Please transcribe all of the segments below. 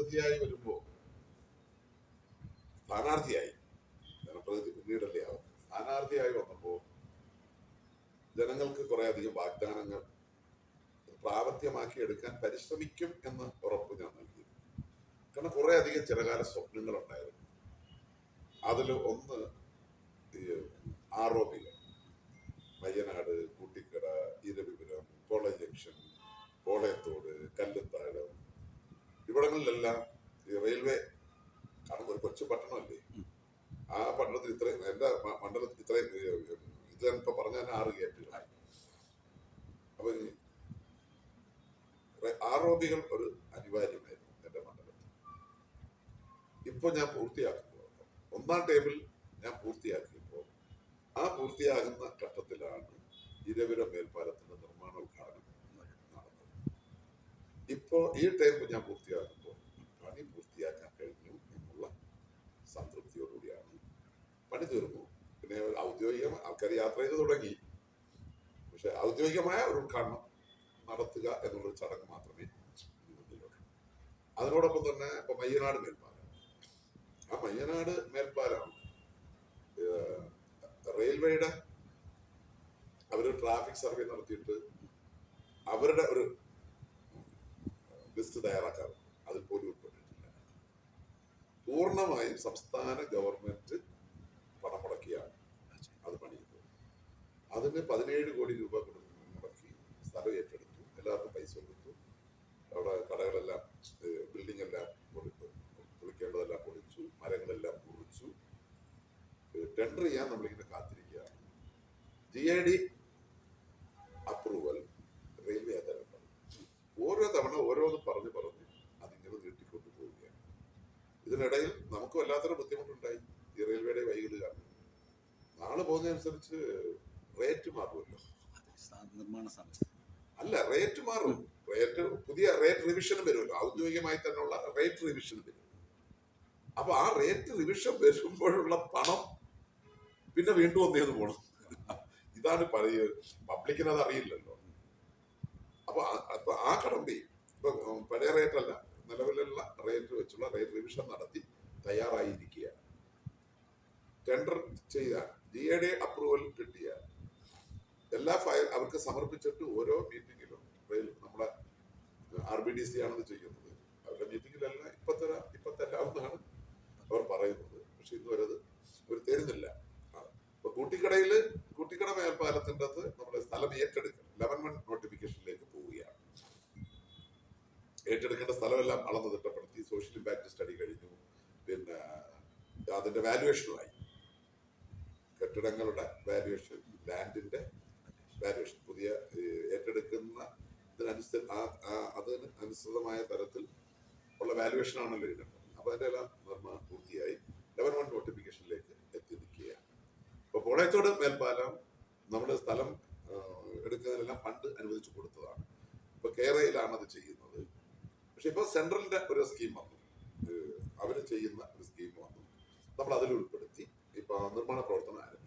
ജനപ്രതിനിധിയായി വരുമ്പോ സ്ഥാനാർത്ഥിയായി. ജനപ്രതിനിധി പിന്നീടല്ലേ ആവും. സ്ഥാനാർത്ഥിയായി വന്നപ്പോ ജനങ്ങൾക്ക് കുറെ അധികം വാഗ്ദാനങ്ങൾ പ്രാവർത്തികമാക്കി എടുക്കാൻ പരിശ്രമിക്കും എന്ന് ഉറപ്പ് ഞാൻ നൽകി. കാരണം കുറെ അധികം ചിലകാല സ്വപ്നങ്ങൾ ഉണ്ടായിരുന്നു അതിൽ ഒന്ന് ആർ ഒ പി വയ്യനാട് ഇവിടങ്ങളിലെല്ലാം ഈ റെയിൽവേ കാരണം ഒരു കൊച്ചു പട്ടണമല്ലേ? ആ പട്ടണത്തിൽ ഇത്രയും എന്റെ മണ്ഡലത്തിൽ ഇത്രയും ഇത് ഞാനിപ്പോ പറഞ്ഞാൽ ആറ് ഗേറ്റുകളായി അപ്പൊ ആർ ഒരു അനിവാര്യമായിരുന്നു എന്റെ മണ്ഡലത്തിൽ. ഇപ്പൊ ഞാൻ പൂർത്തിയാക്കുമ്പോൾ ഒന്നാം ടേബിൾ ഞാൻ പൂർത്തിയാക്കിയപ്പോൾ ആ പൂർത്തിയാകുന്ന ഘട്ടത്തിലാണ് ഇരവിര മേൽപ്പാലത്തിന്റെ നിർമ്മാണ ഉദ്ഘാടനം നടന്നത്. ഇപ്പോ ഈ ടേബിൾ ഞാൻ പൂർത്തിയാക്കുമ്പോൾ പണി പൂർത്തിയാക്കാൻ കഴിഞ്ഞു എന്നുള്ള സംതൃപ്തിയോടുകൂടിയാണ് പണി തീർന്നു. പിന്നെ ഔദ്യോഗികം ആൾക്കാർ യാത്ര ചെയ്ത് തുടങ്ങി. പക്ഷെ ഔദ്യോഗികമായ ഒരു ഉദ്ഘാടനം നടത്തുക എന്നുള്ളൊരു ചടങ്ങ് മാത്രമേ അതിനോടൊപ്പം തന്നെ ഇപ്പൊ മയ്യനാട് മേൽപ്പാലം. ആ മയ്യനാട് മേൽപ്പാലം റെയിൽവേയുടെ അവർ ട്രാഫിക് സർവേ നടത്തിയിട്ട് അവരുടെ ഒരു ലിസ്റ്റ് തയ്യാറാക്കാറുണ്ട്. അതിൽ പോലും ഉൾപ്പെട്ടിട്ടില്ല. പൂർണമായും സംസ്ഥാന ഗവൺമെന്റ് പണം മുടക്കിയാണ് അത് പണിയുന്നത് അതിന് പതിനേഴ് കോടി രൂപ കൊടു- മുടക്കി സ്ഥലം ഏറ്റെടുത്തു. എല്ലാവർക്കും പൈസ കൊടുത്തു. അവിടെ കടകളെല്ലാം ബിൽഡിംഗ് എല്ലാം പൊളിച്ചു. പൊളിക്കേണ്ടതെല്ലാം പൊളിച്ചു. മരങ്ങളെല്ലാം മുറിച്ചു ടെൻഡർ ചെയ്യാൻ നമ്മളിങ്ങനെ കാത്തിരിക്കുകയാണ്. G I D approval railway തരേണ്ടത് ഓരോ തവണ ഓരോന്ന് പറഞ്ഞ് പറഞ്ഞ് അതിങ്ങനെ നീട്ടിക്കൊണ്ടു പോവുകയാണ്. ഇതിനിടയിൽ നമുക്ക് വല്ലാത്തൊരു ബുദ്ധിമുട്ടുണ്ടായി. ഈ റെയിൽവേയുടെ വൈകൽ കാരണം നാളെ പോകുന്നതനുസരിച്ച് റേറ്റ് മാറുമല്ലോ. നിർമ്മാണ സമയത്ത് അല്ല റേറ്റ് മാറും. റേറ്റ് പുതിയ റേറ്റ് റിവിഷനും വരുമല്ലോ. ഔദ്യോഗികമായി തന്നെയുള്ള റേറ്റ് റിവിഷനും വരും. അപ്പൊ ആ റേറ്റ് റിവിഷൻ വരുമ്പോഴുള്ള പണം പിന്നെ വീണ്ടും ഒന്നേന്ന് പോണം. ഇതാണ് പറയുക പബ്ലിക്കിന് അത് അറിയില്ലല്ലോ. അപ്പൊ ആ- അപ്പൊ ആ കടമ്പി ഇപ്പൊ പഴയ റേറ്റ് അല്ല നിലവിലുള്ള റേറ്റ് വെച്ചുള്ള റേറ്റ് റിവിഷൻ നടത്തി തയ്യാറായിരിക്കുക ടെൻഡർ ചെയ്ത ജി എ ഡി അപ്രൂവൽ കിട്ടിയ എല്ലാ ഫയൽ അവർക്ക് സമർപ്പിച്ചിട്ട് ഓരോ മീറ്റിങ്ങിലും നമ്മളെ ആർ ബി ഡി സി ആണത് ചെയ്യുന്നത്. അവരുടെ മീറ്റിങ്ങിലല്ല ഇപ്പൊ തരാം ഇപ്പൊ തരാമെന്നാണ് അവർ പറയുന്നത്. പക്ഷെ ഇതുവരെ അത് അവർ തരുന്നില്ല. അപ്പൊ ഇപ്പൊ കൂട്ടിക്കടയിൽ കൂട്ടിക്കട മേൽപ്പാലത്തിന്റെ അത് നമ്മുടെ സ്ഥലം ഏറ്റെടുക്കണം. ലെവൻ വൺ നോട്ടിഫിക്കേഷനിലേക്ക് പോവുകയാണ്. ഏറ്റെടുക്കേണ്ട സ്ഥലമെല്ലാം അളന്ന് തിട്ടപ്പെടുത്തി സോഷ്യൽ ഇമ്പാക്ട് സ്റ്റഡി കഴിഞ്ഞു. പിന്നെ അതിന്റെ വാല്യുവേഷനുമായി കെട്ടിടങ്ങളുടെ വാല്യുവേഷൻ ലാൻഡിന്റെ വാല്യുവേഷൻ പുതിയ ഏറ്റെടുക്കുന്ന അതിന് അനുസൃതമായ തരത്തിൽ ഉള്ള വാല്യുവേഷൻ ആണല്ലോ ഇതിന് അപ്പൊ അതിന്റെ എല്ലാം നിർമ്മാണം പൂർത്തിയായി. ലെവൻ വൺ നോട്ടിഫിക്കേഷനിലേക്ക് എത്തി നിൽക്കുകയാണ് ഇപ്പൊ പോളയത്തോട് മേൽപ്പാലം നമ്മുടെ സ്ഥലം എടുക്കുന്നതിനെല്ലാം ഫണ്ട് അനുവദിച്ചു കൊടുത്തതാണ്. ഇപ്പൊ കേരളയിലാണ് അത് ചെയ്യുന്നത്. പക്ഷെ ഇപ്പൊ സെൻട്രലിന്റെ ഒരു സ്കീം വന്നു. അവർ ചെയ്യുന്ന ഒരു സ്കീം വന്നു. നമ്മൾ അതിൽ ഉൾപ്പെടുത്തി. ഇപ്പൊ നിർമ്മാണ പ്രവർത്തനം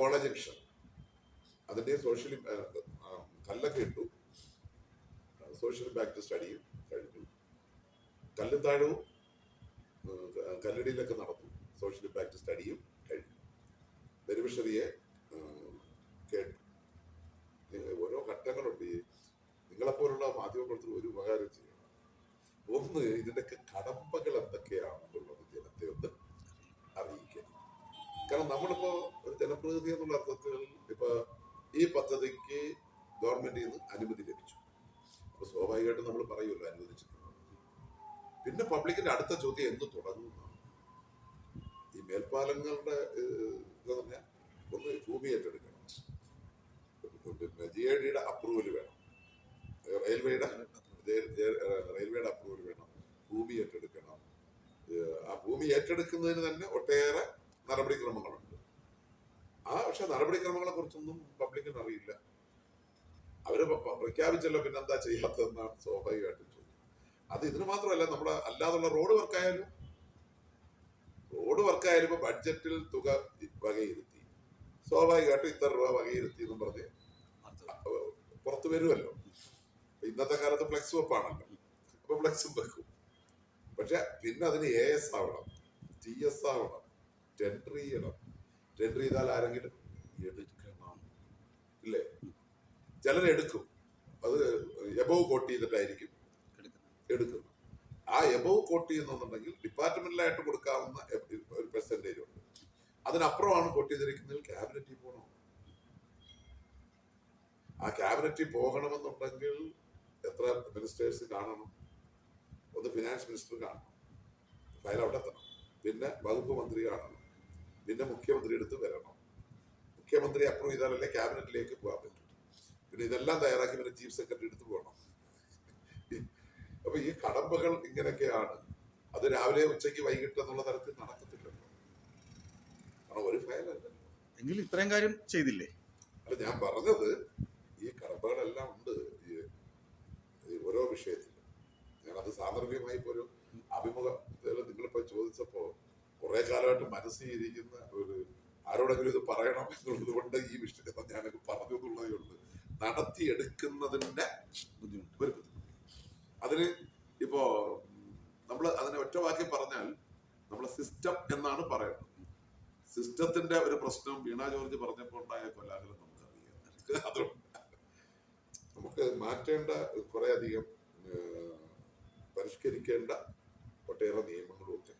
കോളേജ് ജംഗ്ഷൻ. അതിന്റെ സോഷ്യൽ കല്ലൊക്കെ ഇട്ടു. സോഷ്യൽ ഇമ്പാക്ട് സ്റ്റഡിയും കഴിഞ്ഞു. കല്ലുത്താഴവും ഏഹ്, ക- കല്ലടിയിലൊക്കെ നടന്നു. സോഷ്യൽ ഇമ്പാക്ട് സ്റ്റഡിയും കഴിഞ്ഞു. ബെനിഫിഷ്യറിയെ ഏഹ്, കേട്ടു. ഓരോ ഘട്ടങ്ങളുണ്ട്. നിങ്ങളെപ്പോലുള്ള മാധ്യമപ്രവർത്തകർ ഒരു ഉപകാരം ചെയ്യണം. ഒന്ന് ഇതിന്റെയൊക്കെ കടമ്പകൾ എന്തൊക്കെയാണെന്നുള്ളത് ജനത്തെ ഒന്ന് അറിയിക്കണം. കാരണം നമ്മളിപ്പോ ഒരു ജനപ്രതിനിധി എന്നുള്ള അർത്ഥത്തിൽ ഇപ്പൊ ഈ പദ്ധതിക്ക് ഗവൺമെന്റിൽ നിന്ന് അനുമതി ലഭിച്ചു. അപ്പൊ സ്വാഭാവികമായിട്ടും നമ്മൾ പറയുമല്ലോ അനുവദിച്ചിട്ടുണ്ട് പിന്നെ പബ്ലിക്കിന്റെ അടുത്ത ചോദ്യം എന്ന് തുടങ്ങും ഈ മേൽപ്പാലങ്ങളുടെ എന്താ പറഞ്ഞാൽ ഒന്ന് ഭൂമി ഏറ്റെടുക്കണം. പിന്നെ ജി ഐ ഡിയുടെ അപ്രൂവൽ വേണം. റെയിൽവേയുടെ റെയിൽവേയുടെ അപ്രൂവൽ വേണം. ഭൂമി ഏറ്റെടുക്കണം. ആ ഭൂമി ഏറ്റെടുക്കുന്നതിന് തന്നെ ഒട്ടേറെ നടപടിക്രമങ്ങളുണ്ട്. ആ പക്ഷെ നടപടിക്രമങ്ങളെ കുറിച്ചൊന്നും പബ്ലിക്കിന് അറിയില്ല അവർ പ്രഖ്യാപിച്ചല്ലോ പിന്നെ എന്താ ചെയ്യാത്തതെന്നാണ് സ്വാഭാവികമായിട്ടും ചോദ്യം. അത് ഇതിന് മാത്രമല്ല നമ്മുടെ അല്ലാതുള്ള റോഡ് വർക്കായാലും റോഡ് വർക്കായാലും ഇപ്പൊ ബഡ്ജറ്റിൽ തുക വകയിരുത്തി. സ്വാഭാവികമായിട്ടും ഇത്ര രൂപ വകയിരുത്തി എന്നും പറഞ്ഞ് പുറത്തു വരുമല്ലോ. ഇന്നത്തെ കാലത്ത് ഫ്ലെക്സ് വെപ്പാണല്ലോ. അപ്പൊ ഫ്ലെക്സും വെക്കും. പക്ഷെ പിന്നെ അതിന് എ എസ് ആവണം ടി എസ് ആവണം ടെൻഡർ ചെയ്യണം. ടെൻഡർ ചെയ്താൽ ആരെങ്കിലും എടുക്കണം ഇല്ലേ? ചിലരെടുക്കും അത് എബവ് കോട്ട് ചെയ്തിട്ടായിരിക്കും. എടുക്കുന്നത്. ആ എബവ് കോട്ട് ചെയ്യുന്നുണ്ടെങ്കിൽ ഡിപ്പാർട്ട്മെന്റിലായിട്ട് കൊടുക്കാവുന്ന ഒരു പെർസെന്റേജ് ഉണ്ട്. അതിനപ്പുറമാണ് കോട്ട് ചെയ്തിരിക്കുന്നതിൽ ക്യാബിനറ്റിൽ പോകണം. ആ ക്യാബിനറ്റിൽ പോകണമെന്നുണ്ടെങ്കിൽ എത്ര മിനിസ്റ്റേഴ്സ് കാണണം? ഒന്ന് ഫിനാൻസ് മിനിസ്റ്റർ കാണണം. ഫയൽ അവിടെ എത്തണം. പിന്നെ വകുപ്പ് മന്ത്രി കാണണം. പിന്നെ മുഖ്യമന്ത്രി എടുത്ത് വരണം. മുഖ്യമന്ത്രി അപ്രൂവ് ചെയ്താലല്ലേ ക്യാബിനറ്റിലേക്ക് പോകാൻ പറ്റും. പിന്നെ ഇതെല്ലാം തയ്യാറാക്കി പിന്നെ ചീഫ് സെക്രട്ടറി എടുത്ത് പോകണം. അപ്പൊ ഈ കടമ്പകൾ ഇങ്ങനെയൊക്കെയാണ്. അത് രാവിലെ ഉച്ചയ്ക്ക് വൈകിട്ട് എന്നുള്ള തരത്തിൽ നടക്കത്തില്ലല്ലോ കാരണം ഒരു ഫയലല്ല എങ്കിലും ഇത്രയും കാര്യം ചെയ്തില്ലേ? അല്ല ഞാൻ പറഞ്ഞത് ഈ കടമ്പകളെല്ലാം ഉണ്ട്. ഈ ഓരോ വിഷയത്തിലും. ഞാനത് സാന്ദർഭികമായി ഇപ്പോൾ ഒരു അഭിമുഖത്തിൽ നിങ്ങളിപ്പോൾ ചോദിച്ചപ്പോൾ കുറെ കാലമായിട്ട് മനസ്സിൽ ഇരിക്കുന്ന ഒരു ആരോടെങ്കിലും ഇത് പറയണം എന്നുള്ളത് കൊണ്ട് ഈ വിഷയത്തെ ഞാൻ പറഞ്ഞു എന്നുള്ളതേ ഉള്ളൂ. നടത്തിയെടുക്കുന്നതിന്റെ ബുദ്ധിമുട്ട് ഒരു അതിന് ഇപ്പോ നമ്മൾ അതിനെ ഒറ്റ വാക്കി പറഞ്ഞാൽ നമ്മൾ സിസ്റ്റം എന്നാണ് പറയുന്നത്. സിസ്റ്റത്തിന്റെ ഒരു പ്രശ്നം വീണ ജോർജ് പറഞ്ഞപ്പോൾ ഉണ്ടായ കൊലാഹലം നമുക്കറിയാം. അതുകൊണ്ട് നമുക്ക് മാറ്റേണ്ട കുറെ അധികം പരിഷ്കരിക്കേണ്ട ഒട്ടേറെ നിയമങ്ങളും ഒക്കെ